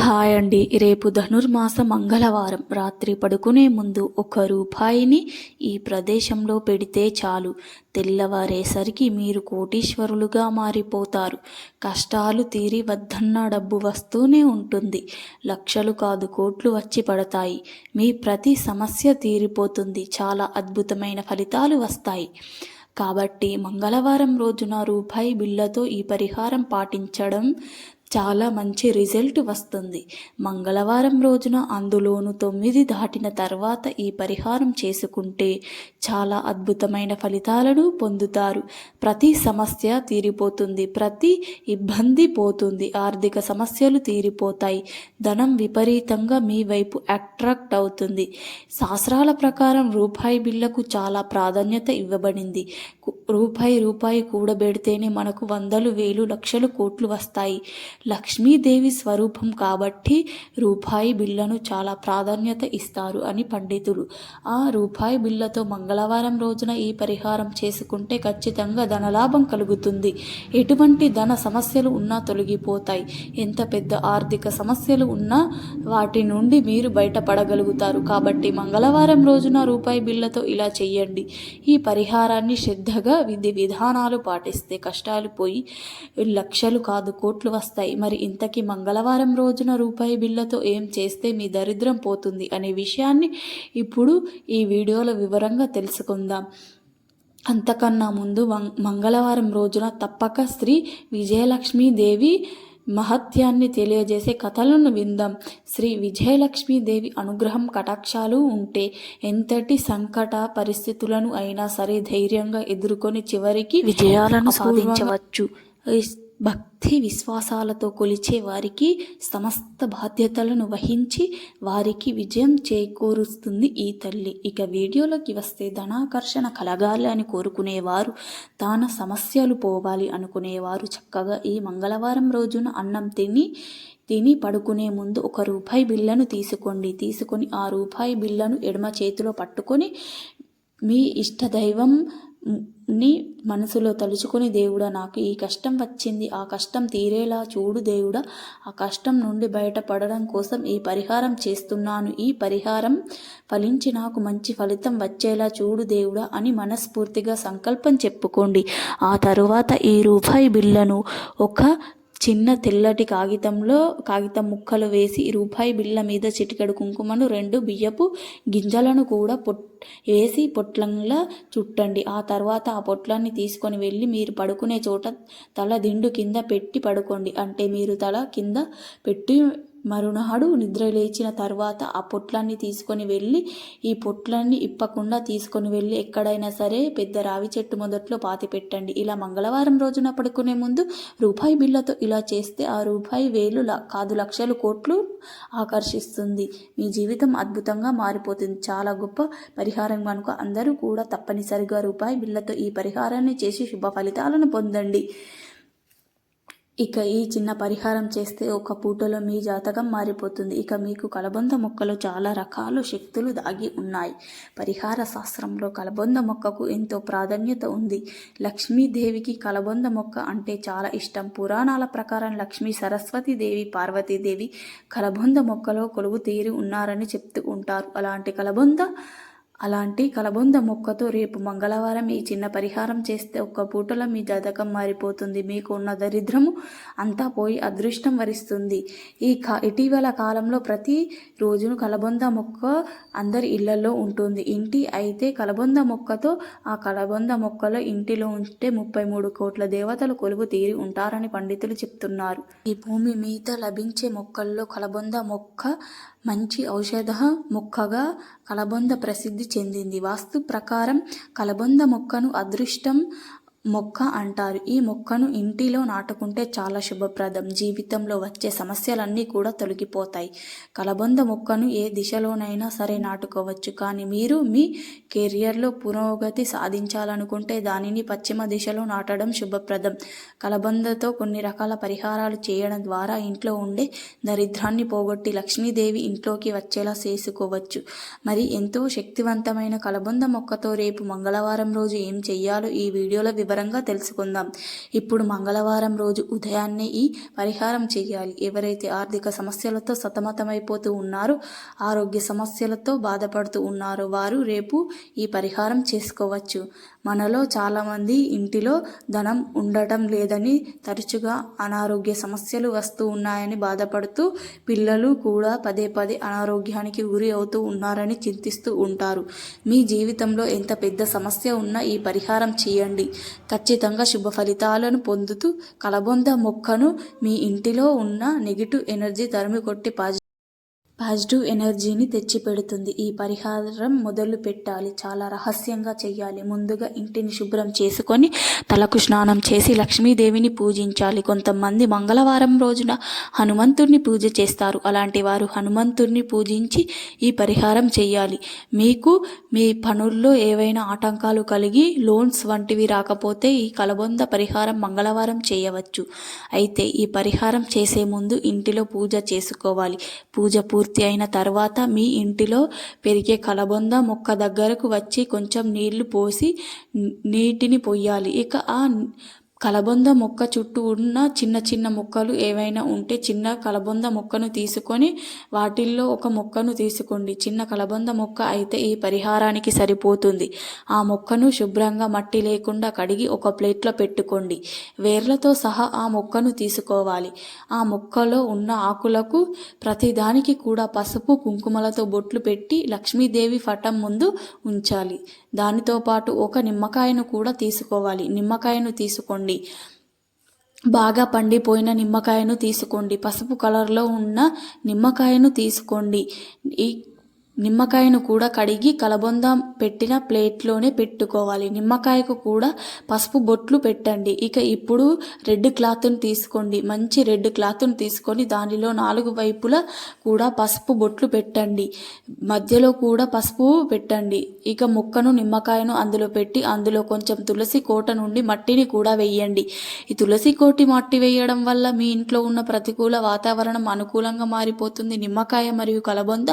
Hi అండి. రేపు ధనుర్మాస మంగళవారం. రాత్రి పడుకునే ముందు ఒక రూపాయిని ఈ ప్రదేశంలో పెడితే చాలు. తెల్లవారేసరికి మీరు కోటీశ్వరులుగా మారిపోతారు. కష్టాలు తీరి వద్దన్న డబ్బు వస్తూనే ఉంటుంది. లక్షలు కాదు కోట్లు వచ్చి పడతాయి. మీ ప్రతి సమస్య తీరిపోతుంది. చాలా అద్భుతమైన ఫలితాలు వస్తాయి. కాబట్టి మంగళవారం రోజున రూపాయి బిళ్ళతో ఈ పరిహారం పాటించడం చాలా మంచి రిజల్ట్ వస్తుంది. మంగళవారం రోజున అందులోను తొమ్మిది దాటిన తర్వాత ఈ పరిహారం చేసుకుంటే చాలా అద్భుతమైన ఫలితాలను పొందుతారు. ప్రతి సమస్య తీరిపోతుంది. ప్రతి ఇబ్బంది పోతుంది. ఆర్థిక సమస్యలు తీరిపోతాయి. ధనం విపరీతంగా మీ వైపు అట్రాక్ట్ అవుతుంది. శాస్త్రాల ప్రకారం రూపాయి బిళ్ళకు చాలా ప్రాధాన్యత ఇవ్వబడింది. రూపాయి రూపాయి కూడబెడితేనే మనకు వందలు వేలు లక్షలు కోట్లు వస్తాయి. లక్ష్మీదేవి స్వరూపం కాబట్టి రూపాయి బిళ్ళను చాలా ప్రాధాన్యత ఇస్తారు అని పండితులు. ఆ రూపాయి బిళ్ళతో మంగళవారం రోజున ఈ పరిహారం చేసుకుంటే ఖచ్చితంగా ధనలాభం కలుగుతుంది. ఎటువంటి ధన సమస్యలు ఉన్నా తొలగిపోతాయి. ఎంత పెద్ద ఆర్థిక సమస్యలు ఉన్నా వాటి నుండి మీరు బయటపడగలుగుతారు. కాబట్టి మంగళవారం రోజున రూపాయి బిళ్ళతో ఇలా చేయండి ఈ పరిహారాన్ని శ్రద్ధగా విధి విధానాలు పాటిస్తే కష్టాలు పోయి లక్షలు కాదు కోట్లు వస్తాయి. మరి ఇంతకీ మంగళవారం రోజున రూపాయి బిళ్ళతో ఏం చేస్తే మీ దరిద్రం పోతుంది అనే విషయాన్ని ఇప్పుడు ఈ వీడియోలో వివరంగా తెలుసుకుందాం. అంతకన్నా ముందు మంగళవారం రోజున తప్పక శ్రీ విజయలక్ష్మీదేవి మహత్యాన్ని తెలియజేసే కథలను విందాం. శ్రీ విజయలక్ష్మీదేవి అనుగ్రహం కటాక్షాలు ఉంటే ఎంతటి సంకట పరిస్థితులను అయినా సరే ధైర్యంగా ఎదుర్కొని చివరికి విజయాలను సాధించవచ్చు. భక్తి విశ్వాసాలతో కొలిచే వారికి సమస్త బాధ్యతలను వహించి వారికి విజయం చేకూరుస్తుంది ఈ తల్లి. ఇక వీడియోలోకి వస్తే ధనాకర్షణ కలగాలి అని కోరుకునేవారు తాన సమస్యలు పోవాలి అనుకునేవారు. చక్కగా ఈ మంగళవారం రోజున అన్నం తిని తిని పడుకునే ముందు ఒక రూపాయి బిళ్ళను తీసుకోండి. తీసుకొని ఆ రూపాయి బిళ్ళను ఎడమ చేతిలో పట్టుకొని మీ ఇష్టదైవం ని మనసులో తలుచుకొని దేవుడా నాకు ఈ కష్టం వచ్చింది. ఆ కష్టం తీరేలా చూడు దేవుడా. ఆ కష్టం నుండి బయటపడడం కోసం ఈ పరిహారం చేస్తున్నాను. ఈ పరిహారం ఫలించి నాకు మంచి ఫలితం వచ్చేలా చూడు దేవుడా అని మనస్ఫూర్తిగా సంకల్పం చెప్పుకోండి. ఆ తరువాత ఈ రూపాయి బిళ్ళను ఒక చిన్న తెల్లటి కాగితంలో కాగితం ముక్కలు వేసి రూపాయి బిళ్ళ మీద చిటికెడు కుంకుమను రెండు బియ్యపు గింజలను కూడా పొట్ వేసి పొట్లంలా చుట్టండి. ఆ తర్వాత ఆ పొట్లాన్ని తీసుకొని వెళ్ళి మీరు పడుకునే చోట తల దిండు కింద పెట్టి పడుకోండి. అంటే మీరు తల కింద పెట్టి మరునాడు నిద్ర లేచిన తర్వాత ఆ పొట్లన్నీ తీసుకొని వెళ్ళి ఈ పొట్లన్నీ ఇప్పకుండా తీసుకొని వెళ్ళి ఎక్కడైనా సరే పెద్ద రావి చెట్టు మొదట్లో పాతి పెట్టండి. ఇలా మంగళవారం రోజున పడుకునే ముందు రూపాయి బిళ్ళతో ఇలా చేస్తే ఆ రూపాయి వేలు ల- కాదు లక్షలు కోట్లు ఆకర్షిస్తుంది. మీ జీవితం అద్భుతంగా మారిపోతుంది. చాలా గొప్ప పరిహారం కనుక అందరూ కూడా తప్పనిసరిగా రూపాయి బిళ్ళతో ఈ పరిహారాన్ని చేసి శుభ ఫలితాలను పొందండి. ఇక ఈ చిన్న పరిహారం చేస్తే ఒక పూటలో మీ జాతకం మారిపోతుంది. ఇక మీకు కలబంద మొక్కలో చాలా రకాల శక్తులు దాగి ఉన్నాయి. పరిహార శాస్త్రంలో కలబంద మొక్కకు ఎంతో ప్రాధాన్యత ఉంది. లక్ష్మీదేవికి కలబంద మొక్క అంటే చాలా ఇష్టం. పురాణాల ప్రకారం లక్ష్మీ సరస్వతీదేవి పార్వతీదేవి కలబంద మొక్కలో కొలువు తీరి ఉన్నారని చెప్తూ ఉంటారు. అలాంటి కలబంద అలాంటి కలబొంద మొక్కతో రేపు మంగళవారం ఈ చిన్న పరిహారం చేస్తే ఒక్క పూటలో మీ జాతకం మారిపోతుంది. మీకు ఉన్న దరిద్రము అంతా పోయి అదృష్టం వరిస్తుంది. ఈ కా ఇటీవల కాలంలో ప్రతి రోజును కలబొంద మొక్క అందరి ఇళ్ళలో ఉంటుంది. ఇంటి అయితే కలబొంద మొక్కతో ఆ కలబొంద మొక్కలో ఇంటిలో ఉంటే ముప్పై మూడు కోట్ల దేవతలు కొలువు తీరి ఉంటారని పండితులు చెప్తున్నారు. ఈ భూమి మీద లభించే మొక్కల్లో కలబొంద మొక్క మంచి ఔషధ మొక్కగా కలబొంద ప్రసిద్ధి చెందింది. వాస్తు ప్రకారం కలబొంద మొక్కను అదృష్టం మొక్క అంటారు. ఈ మొక్కను ఇంటిలో నాటుకుంటే చాలా శుభప్రదం. జీవితంలో వచ్చే సమస్యలన్నీ కూడా తొలగిపోతాయి. కలబంద మొక్కను ఏ దిశలోనైనా సరే నాటుకోవచ్చు. కానీ మీరు మీ కెరియర్లో పురోగతి సాధించాలనుకుంటే దానిని పశ్చిమ దిశలో నాటడం శుభప్రదం. కలబందతో కొన్ని రకాల పరిహారాలు చేయడం ద్వారా ఇంట్లో ఉండే దరిద్రాన్ని పోగొట్టి లక్ష్మీదేవి ఇంట్లోకి వచ్చేలా చేసుకోవచ్చు. మరి ఎంతో శక్తివంతమైన కలబంద మొక్కతో రేపు మంగళవారం రోజు ఏం చెయ్యాలో ఈ వీడియోలో వివరి వివరంగా తెలుసుకుందాం. ఇప్పుడు మంగళవారం రోజు ఉదయాన్నే ఈ పరిహారం చేయాలి. ఎవరైతే ఆర్థిక సమస్యలతో సతమతమైపోతూ ఉన్నారో ఆరోగ్య సమస్యలతో బాధపడుతూ ఉన్నారో వారు రేపు ఈ పరిహారం చేసుకోవచ్చు. మనలో చాలామంది ఇంటిలో ధనం ఉండటం లేదని తరచుగా అనారోగ్య సమస్యలు వస్తూ ఉన్నాయని బాధపడుతూ పిల్లలు కూడా పదే పదే అనారోగ్యానికి గురి అవుతూ ఉన్నారని చింతిస్తూ ఉంటారు. మీ జీవితంలో ఎంత పెద్ద సమస్య ఉన్నా ఈ పరిహారం చేయండి. ఖచ్చితంగా శుభ ఫలితాలను పొందుతూ కలబొంద మొక్కను మీ ఇంటిలో ఉన్న నెగిటివ్ ఎనర్జీ తరిమి కొట్టి పాజి పాజిటివ్ ఎనర్జీని తెచ్చిపెడుతుంది. ఈ పరిహారం మొదలు పెట్టాలి. చాలా రహస్యంగా చేయాలి ముందుగా ఇంటిని శుభ్రం చేసుకొని తలకు స్నానం చేసి లక్ష్మీదేవిని పూజించాలి. కొంతమంది మంగళవారం రోజున హనుమంతుడిని పూజ చేస్తారు. అలాంటి వారు హనుమంతుడిని పూజించి ఈ పరిహారం చేయాలి మీకు మీ పనుల్లో ఏవైనా ఆటంకాలు కలిగి లోన్స్ వంటివి రాకపోతే ఈ కలబొంద పరిహారం మంగళవారం చేయవచ్చు. అయితే ఈ పరిహారం చేసే ముందు ఇంటిలో పూజ చేసుకోవాలి. పూజ పూర్తి పూర్తి అయిన తర్వాత మీ ఇంటిలో పెరిగే కలబొంద మొక్క దగ్గరకు వచ్చి కొంచెం నీళ్ళు పోసి నీటిని పొయ్యాలి. ఇక ఆ కలబొంద మొక్క చుట్టూ ఉన్న చిన్న చిన్న మొక్కలు ఏవైనా ఉంటే చిన్న కలబొంద మొక్కను తీసుకొని వాటిల్లో ఒక మొక్కను తీసుకోండి. చిన్న కలబొంద మొక్క అయితే ఈ పరిహారానికి సరిపోతుంది. ఆ మొక్కను శుభ్రంగా మట్టి లేకుండా కడిగి ఒక ప్లేట్లో పెట్టుకోండి. వేర్లతో సహా ఆ మొక్కను తీసుకోవాలి. ఆ మొక్కలో ఉన్న ఆకులకు ప్రతిదానికి కూడా పసుపు కుంకుమలతో బొట్లు పెట్టి లక్ష్మీదేవి పటం ముందు ఉంచాలి. దానితో పాటు ఒక నిమ్మకాయను కూడా తీసుకోవాలి. నిమ్మకాయను తీసుకోండి. బాగా పండిపోయిన నిమ్మకాయను తీసుకోండి. పసుపు కలర్లో ఉన్న నిమ్మకాయను తీసుకోండి. ఈ నిమ్మకాయను కూడా కడిగి కలబొంద పెట్టిన ప్లేట్లోనే పెట్టుకోవాలి. నిమ్మకాయకు కూడా పసుపు బొట్లు పెట్టండి. ఇక ఇప్పుడు రెడ్ క్లాత్ని తీసుకోండి. మంచి రెడ్ క్లాత్ను తీసుకొని దానిలో నాలుగు వైపులా కూడా పసుపు బొట్లు పెట్టండి. మధ్యలో కూడా పసుపు పెట్టండి. ఇక ముక్కను నిమ్మకాయను అందులో పెట్టి అందులో కొంచెం తులసి కోట నుండి మట్టిని కూడా వేయండి. ఈ తులసి కోటి మట్టి వేయడం వల్ల మీ ఇంట్లో ఉన్న ప్రతికూల వాతావరణం అనుకూలంగా మారిపోతుంది. నిమ్మకాయ మరియు కలబొంద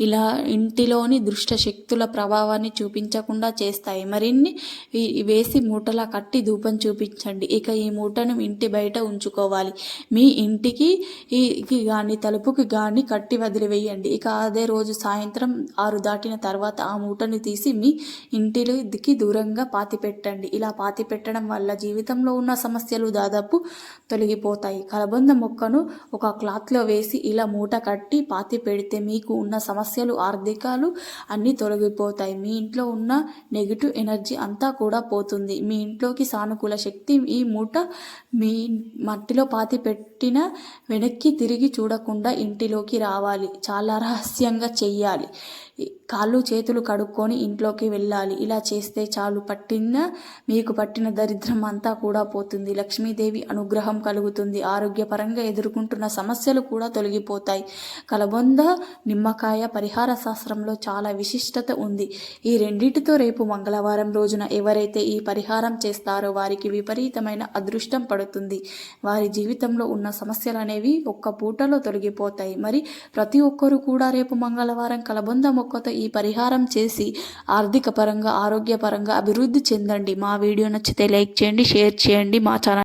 ఇలా ఇంటిలోని దుష్ట శక్తుల ప్రభావాన్ని చూపించకుండా చేస్తాయి. మరిన్ని వేసి మూటలా కట్టి ధూపం చూపించండి. ఇక ఈ మూటను ఇంటి బయట ఉంచుకోవాలి. మీ ఇంటికి ఈ కానీ తలుపుకి కానీ కట్టి వదిలివేయండి. ఇక అదే రోజు సాయంత్రం ఆరు దాటిన తర్వాత ఆ మూటను తీసి మీ ఇంటికి దూరంగా పాతి పెట్టండి ఇలా పాతి పెట్టడం వల్ల జీవితంలో ఉన్న సమస్యలు దాదాపు తొలగిపోతాయి. కలబంద మొక్కను ఒక క్లాత్లో వేసి ఇలా మూట కట్టి పాతి పెడితే మీకు ఉన్న సమస్యలు ఆర్థికాలు అన్నీ తొలగిపోతాయి. మీ ఇంట్లో ఉన్న నెగిటివ్ ఎనర్జీ అంతా కూడా పోతుంది. మీ ఇంట్లోకి సానుకూల శక్తి ఈ మూట మీ మట్టిలో పాతి పెట్టిన వెనక్కి తిరిగి చూడకుండా ఇంటిలోకి రావాలి. చాలా రహస్యంగా చెయ్యాలి. కాళ్ళు చేతులు కడుక్కొని ఇంట్లోకి వెళ్ళాలి. ఇలా చేస్తే చాలు. పట్టిన మీకు పట్టిన దరిద్రం అంతా కూడా పోతుంది. లక్ష్మీదేవి అనుగ్రహం కలుగుతుంది. ఆరోగ్యపరంగా ఎదుర్కొంటున్న సమస్యలు కూడా తొలగిపోతాయి. కలబొంద నిమ్మకాయ పరిహార శాస్త్రంలో చాలా విశిష్టత ఉంది. ఈ రెండింటితో రేపు మంగళవారం రోజున ఎవరైతే ఈ పరిహారం చేస్తారో వారికి విపరీతమైన అదృష్టం పడుతుంది. వారి జీవితంలో ఉన్న సమస్యలు అనేవి ఒక్క పూటలో తొలగిపోతాయి. మరి ప్రతి ఒక్కరూ కూడా రేపు మంగళవారం కలబొంద మొక్కతో ఈ పరిహారం చేసి ఆర్థిక పరంగా ఆరోగ్యపరంగా అభివృద్ధి చెందండి. మా వీడియో నచ్చితే లైక్ చేయండి షేర్ చేయండి. మా ఛానల్